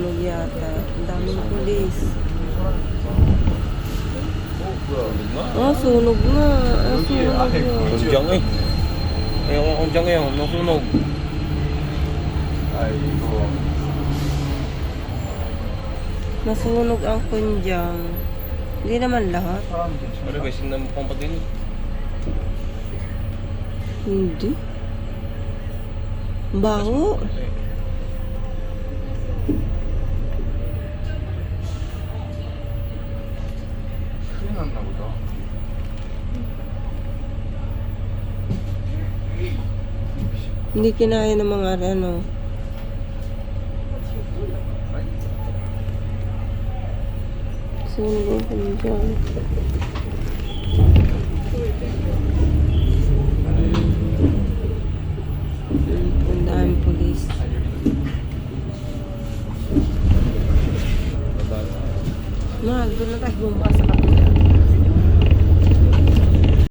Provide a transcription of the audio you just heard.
sunog yata. Ang daming pulis. Ah, sunog nga. Ah, sunog nga. Kundyang eh. Ayaw ko kundyang eh. Nasunog. Nasunog ang kundyang. Hindi naman lahat. Ano ba? Sinam pang patin. Hindi. Baho. 큰 일 났나 보다. Hindi kinaya ng mga ano. Sunog ang kundyang. Ang daming pulis. Mahal, doon na tayo bumaba sa kapila.